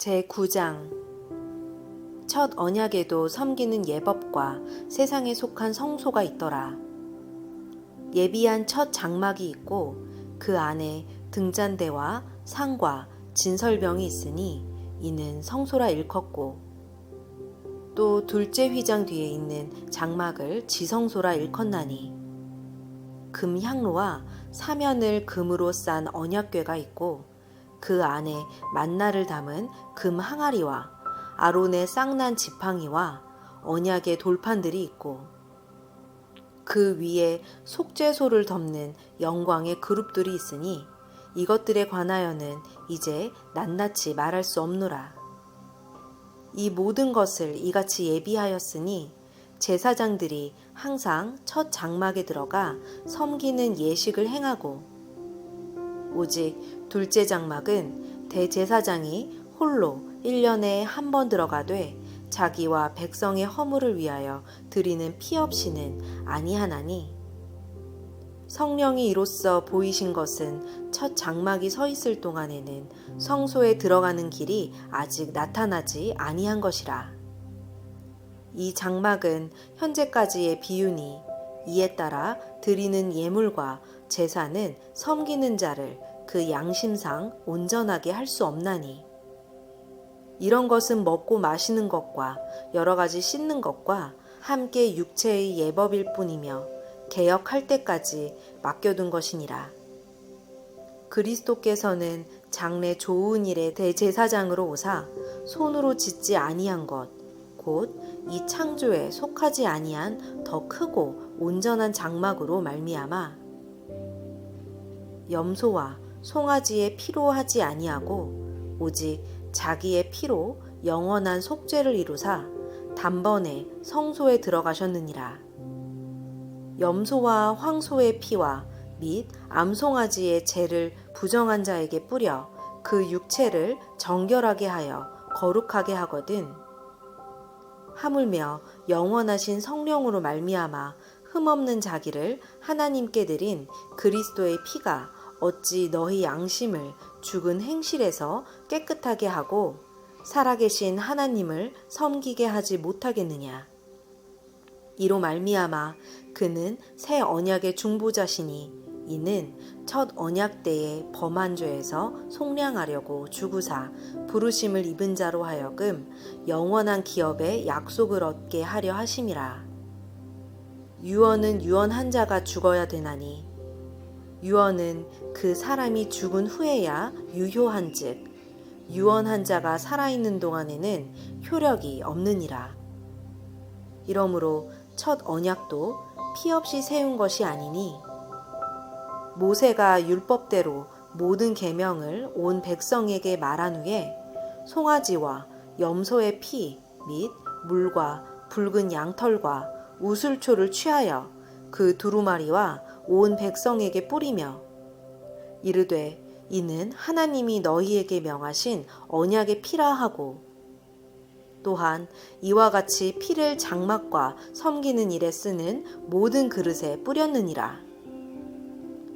제9장 첫 언약에도 섬기는 예법과 세상에 속한 성소가 있더라. 예비한 첫 장막이 있고 그 안에 등잔대와 상과 진설병이 있으니 이는 성소라 일컫고 또 둘째 휘장 뒤에 있는 장막을 지성소라 일컫나니 금 향로와 사면을 금으로 싼 언약궤가 있고 그 안에 만나를 담은 금 항아리와 아론의 쌍난 지팡이와 언약의 돌판들이 있고 그 위에 속죄소를 덮는 영광의 그룹들이 있으니 이것들에 관하여는 이제 낱낱이 말할 수 없노라. 이 모든 것을 이같이 예비하였으니 제사장들이 항상 첫 장막에 들어가 섬기는 예식을 행하고 오직 둘째 장막은 대제사장이 홀로 1년에 한 번 들어가되 자기와 백성의 허물을 위하여 드리는 피 없이는 아니하나니 성령이 이로써 보이신 것은 첫 장막이 서 있을 동안에는 성소에 들어가는 길이 아직 나타나지 아니한 것이라. 이 장막은 현재까지의 비유니 이에 따라 드리는 예물과 제사는 섬기는 자를 그 양심상 온전하게 할 수 없나니 이런 것은 먹고 마시는 것과 여러 가지 씻는 것과 함께 육체의 예법일 뿐이며 개혁할 때까지 맡겨둔 것이니라. 그리스도께서는 장래 좋은 일의 대제사장으로 오사 손으로 짓지 아니한 것, 곧 이 창조에 속하지 아니한 더 크고 온전한 장막으로 말미암아 염소와 송아지의 피로 하지 아니하고 오직 자기의 피로 영원한 속죄를 이루사 단번에 성소에 들어가셨느니라. 염소와 황소의 피와 및 암송아지의 죄를 부정한 자에게 뿌려 그 육체를 정결하게 하여 거룩하게 하거든. 하물며 영원하신 성령으로 말미암아 흠없는 자기를 하나님께 드린 그리스도의 피가 어찌 너희 양심을 죽은 행실에서 깨끗하게 하고 살아계신 하나님을 섬기게 하지 못하겠느냐. 이로 말미암아 그는 새 언약의 중보자시니 이는 첫 언약 때의 범한 죄에서 속량하려고 주구사 부르심을 입은 자로 하여금 영원한 기업의 약속을 얻게 하려 하심이라. 유언은 유언한 자가 죽어야 되나니 유언은 그 사람이 죽은 후에야 유효한즉 유언한 자가 살아있는 동안에는 효력이 없느니라. 이러므로 첫 언약도 피 없이 세운 것이 아니니 모세가 율법대로 모든 계명을 온 백성에게 말한 후에 송아지와 염소의 피 및 물과 붉은 양털과 우슬초를 취하여 그 두루마리와 온 백성에게 뿌리며 이르되 이는 하나님이 너희에게 명하신 언약의 피라 하고 또한 이와 같이 피를 장막과 섬기는 일에 쓰는 모든 그릇에 뿌렸느니라.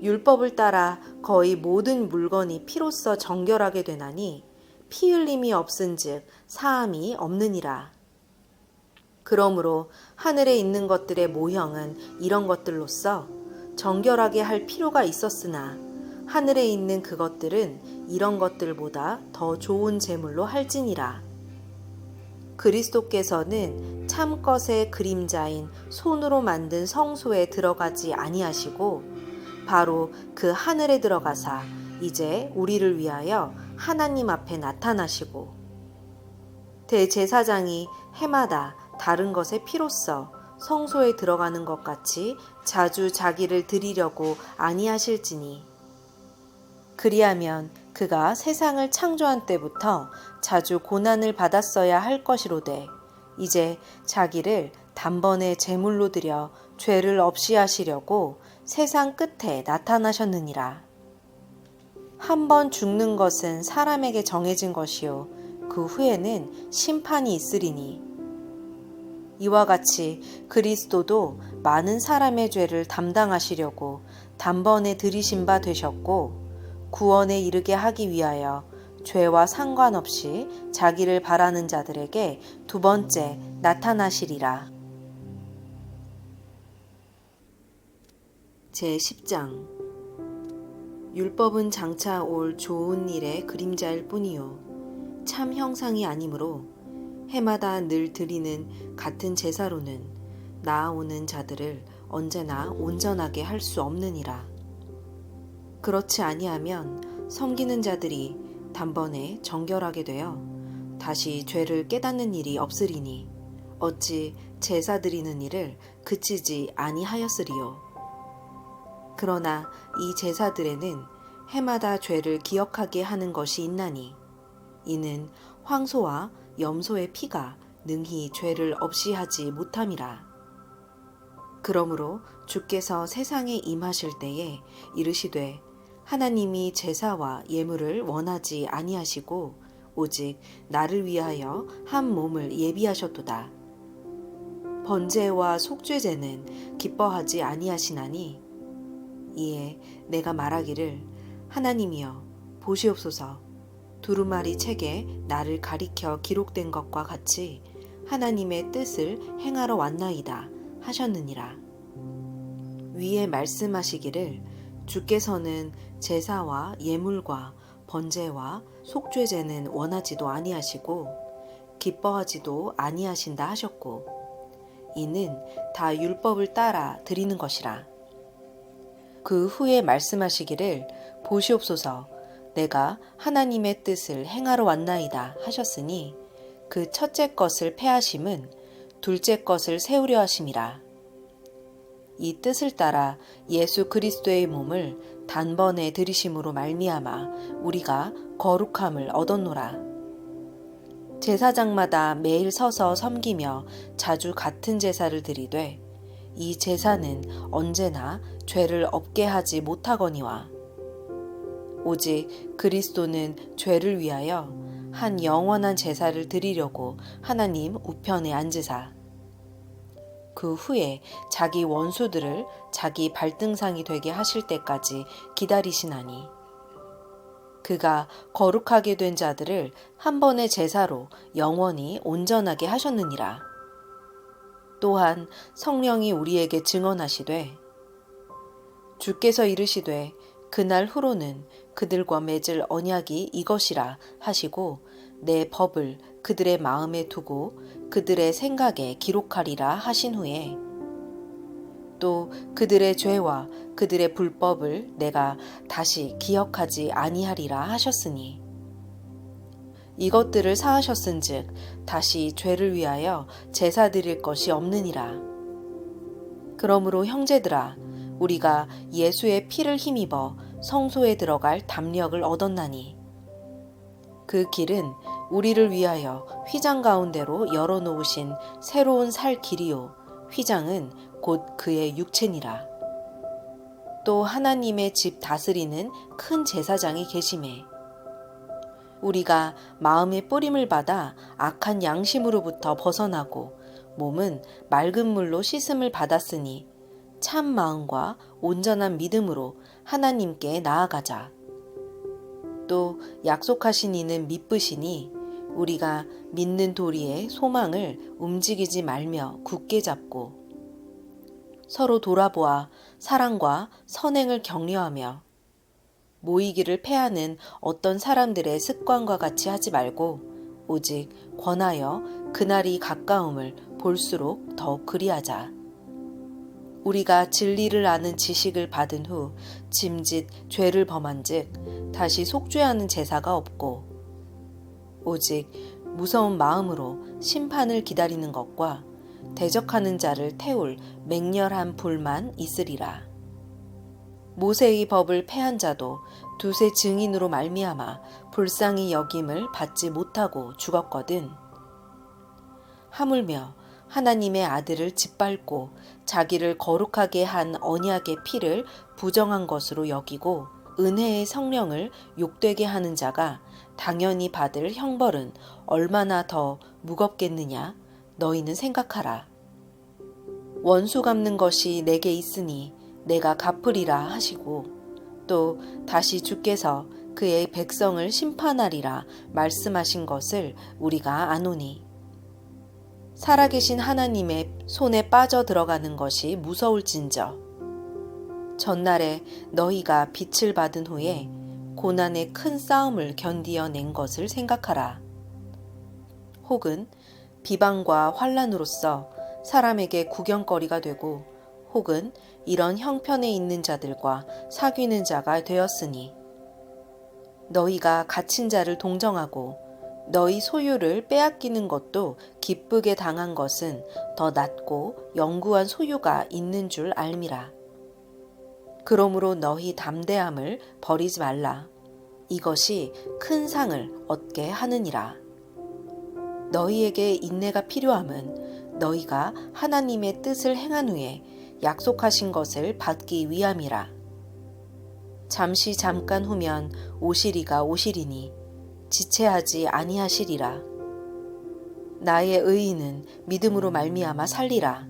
율법을 따라 거의 모든 물건이 피로써 정결하게 되나니 피 흘림이 없은즉 사함이 없느니라. 그러므로 하늘에 있는 것들의 모형은 이런 것들로서 정결하게 할 필요가 있었으나 하늘에 있는 그것들은 이런 것들보다 더 좋은 제물로 할지니라. 그리스도께서는 참 것의 그림자인 손으로 만든 성소에 들어가지 아니하시고 바로 그 하늘에 들어가사 이제 우리를 위하여 하나님 앞에 나타나시고 대제사장이 해마다 다른 것의 피로써 성소에 들어가는 것 같이 자주 자기를 드리려고 아니하실지니. 그리하면 그가 세상을 창조한 때부터 자주 고난을 받았어야 할 것이로되 이제 자기를 단번에 제물로 드려 죄를 없이 하시려고 세상 끝에 나타나셨느니라. 한 번 죽는 것은 사람에게 정해진 것이요. 그 후에는 심판이 있으리니 이와 같이 그리스도도 많은 사람의 죄를 담당하시려고 단번에 들이신 바 되셨고 구원에 이르게 하기 위하여 죄와 상관없이 자기를 바라는 자들에게 두 번째 나타나시리라. 제 10장 율법은 장차 올 좋은 일의 그림자일 뿐이요 참 형상이 아니므로 해마다 늘 드리는 같은 제사로는 나아오는 자들을 언제나 온전하게 할 수 없느니라. 그렇지 아니하면 섬기는 자들이 단번에 정결하게 되어 다시 죄를 깨닫는 일이 없으리니 어찌 제사 드리는 일을 그치지 아니하였으리요. 그러나 이 제사들에는 해마다 죄를 기억하게 하는 것이 있나니 이는 황소와 염소의 피가 능히 죄를 없이 하지 못함이라. 그러므로 주께서 세상에 임하실 때에 이르시되 하나님이 제사와 예물을 원하지 아니하시고 오직 나를 위하여 한 몸을 예비하셨도다. 번제와 속죄제는 기뻐하지 아니하시나니 이에 내가 말하기를 하나님이여 보시옵소서 두루마리 책에 나를 가리켜 기록된 것과 같이 하나님의 뜻을 행하러 왔나이다 하셨느니라. 위에 말씀하시기를 주께서는 제사와 예물과 번제와 속죄제는 원하지도 아니하시고 기뻐하지도 아니하신다 하셨고 이는 다 율법을 따라 드리는 것이라. 그 후에 말씀하시기를 보시옵소서 내가 하나님의 뜻을 행하러 왔나이다 하셨으니 그 첫째 것을 패하심은 둘째 것을 세우려 하심이라. 이 뜻을 따라 예수 그리스도의 몸을 단번에 들이심으로 말미암아 우리가 거룩함을 얻었노라. 제사장마다 매일 서서 섬기며 자주 같은 제사를 드리되 이 제사는 언제나 죄를 없게 하지 못하거니와 오직 그리스도는 죄를 위하여 한 영원한 제사를 드리려고 하나님 우편에 앉으사 그 후에 자기 원수들을 자기 발등상이 되게 하실 때까지 기다리시나니 그가 거룩하게 된 자들을 한 번의 제사로 영원히 온전하게 하셨느니라. 또한 성령이 우리에게 증언하시되 주께서 이르시되 그날 후로는 그들과 맺을 언약이 이것이라 하시고 내 법을 그들의 마음에 두고 그들의 생각에 기록하리라 하신 후에 또 그들의 죄와 그들의 불법을 내가 다시 기억하지 아니하리라 하셨으니 이것들을 사하셨은즉 다시 죄를 위하여 제사 드릴 것이 없느니라. 그러므로 형제들아 우리가 예수의 피를 힘입어 성소에 들어갈 담력을 얻었나니. 그 길은 우리를 위하여 휘장 가운데로 열어 놓으신 새로운 살 길이요. 휘장은 곧 그의 육체니라. 또 하나님의 집 다스리는 큰 제사장이 계심에 우리가 마음의 뿌림을 받아 악한 양심으로부터 벗어나고 몸은 맑은 물로 씻음을 받았으니 참 마음과 온전한 믿음으로 하나님께 나아가자. 또 약속하신 이는 믿으시니 우리가 믿는 도리의 소망을 움직이지 말며 굳게 잡고 서로 돌아보아 사랑과 선행을 격려하며 모이기를 패하는 어떤 사람들의 습관과 같이 하지 말고 오직 권하여 그날이 가까움을 볼수록 더욱 그리하자. 우리가 진리를 아는 지식을 받은 후 짐짓 죄를 범한즉 다시 속죄하는 제사가 없고 오직 무서운 마음으로 심판을 기다리는 것과 대적하는 자를 태울 맹렬한 불만 있으리라. 모세의 법을 패한 자도 두세 증인으로 말미암아 불쌍히 여김을 받지 못하고 죽었거든. 하물며 하나님의 아들을 짓밟고 자기를 거룩하게 한 언약의 피를 부정한 것으로 여기고 은혜의 성령을 욕되게 하는 자가 당연히 받을 형벌은 얼마나 더 무겁겠느냐 너희는 생각하라. 원수 갚는 것이 내게 있으니 내가 갚으리라 하시고 또 다시 주께서 그의 백성을 심판하리라 말씀하신 것을 우리가 아노니. 살아계신 하나님의 손에 빠져 들어가는 것이 무서울진저. 전날에 너희가 빛을 받은 후에 고난의 큰 싸움을 견디어 낸 것을 생각하라. 혹은 비방과 환란으로서 사람에게 구경거리가 되고 혹은 이런 형편에 있는 자들과 사귀는 자가 되었으니 너희가 갇힌 자를 동정하고 너희 소유를 빼앗기는 것도 기쁘게 당한 것은 더 낫고 영구한 소유가 있는 줄 알미라. 그러므로 너희 담대함을 버리지 말라. 이것이 큰 상을 얻게 하느니라. 너희에게 인내가 필요함은 너희가 하나님의 뜻을 행한 후에 약속하신 것을 받기 위함이라. 잠시 잠깐 후면 오시리가 오시리니 지체하지 아니하시리라. 나의 의인은 믿음으로 말미암아 살리라.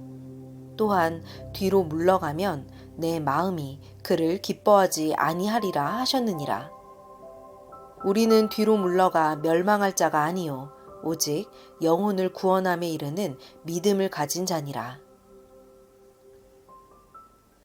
또한 뒤로 물러가면 내 마음이 그를 기뻐하지 아니하리라 하셨느니라. 우리는 뒤로 물러가 멸망할 자가 아니요 오직 영혼을 구원함에 이르는 믿음을 가진 자니라.